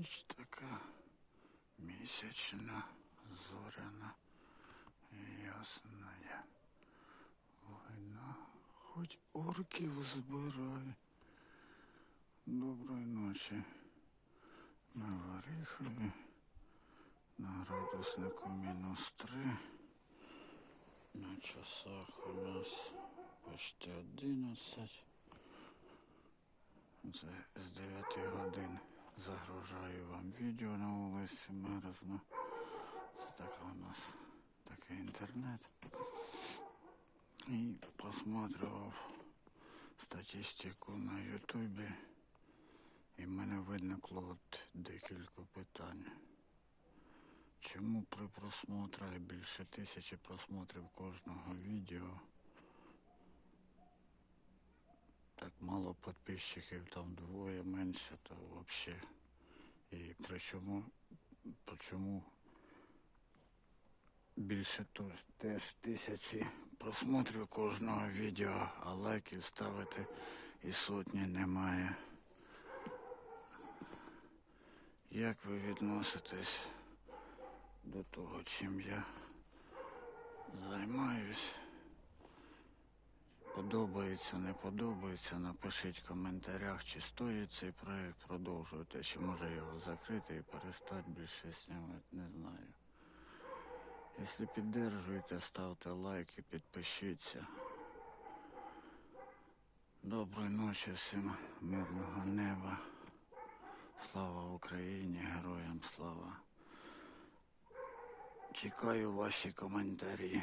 Ніч така місячна, зоряна, і ясна. Війна, хоч орків збирай. Доброї ночі. Ми в Оріхові. На градуснику мінус три. На часах у нас почти одинадцять. Це з 9 годин загружаю вам відео на вулиці мерзно. Це така у нас такий інтернет. І просматривав статистику на Ютубі. І в мене виникло от декілька питань. Чому при просмотрі більше тисячі просмотрів кожного відео? Мало підписчиків, там двоє менше, то взагалі. І причому, причому більше тож- теж тисячі просмотрів кожного відео, а лайків ставити і сотні немає. Як ви відноситесь до того, чим я займаюсь? Подобається, не подобається, напишіть в коментарях, чи стоїть цей проект продовжувати, чи може його закрити і перестати більше знімати, не знаю. Якщо піддержуєте, ставте лайк і підпишіться. Доброї ночі всім, мирного неба. Слава Україні, героям слава. Чекаю ваші коментарі.